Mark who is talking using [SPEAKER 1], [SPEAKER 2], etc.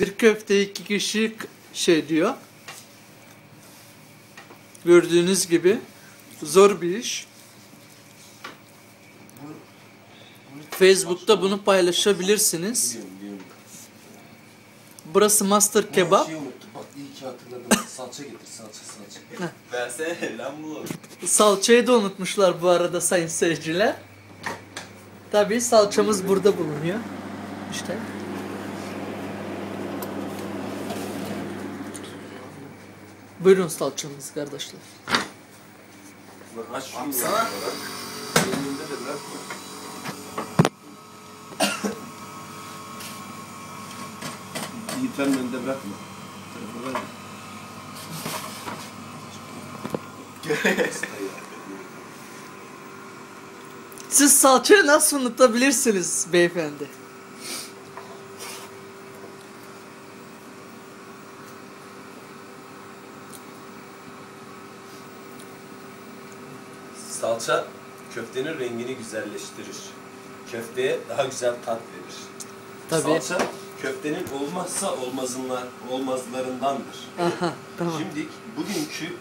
[SPEAKER 1] Bir köfte iki kişi şey diyor. Gördüğünüz gibi zor bir iş. Facebook'ta bunu paylaşabilirsiniz. Burası Master Kebap.
[SPEAKER 2] Salça getir salça salça.
[SPEAKER 3] Versene lan bunu.
[SPEAKER 1] Salçayı da unutmuşlar bu arada sayın seyirciler. Tabii salçamız burada bulunuyor. İşte. Buyurun salçamız kardeşler.
[SPEAKER 2] Aç şunu.
[SPEAKER 3] Baksana.
[SPEAKER 2] Önünde de bırakma. Yiğitlerin önünde bırakma. Telefonu ver.
[SPEAKER 1] Siz salçayı nasıl unutabilirsiniz beyefendi?
[SPEAKER 3] Salça köftenin rengini güzelleştirir. Köfteye daha güzel tat verir.
[SPEAKER 1] Tabii.
[SPEAKER 3] Salça köftenin olmazsa olmazınlar, olmazlarındandır.
[SPEAKER 1] Aha, tamam.
[SPEAKER 3] Şimdi bugünkü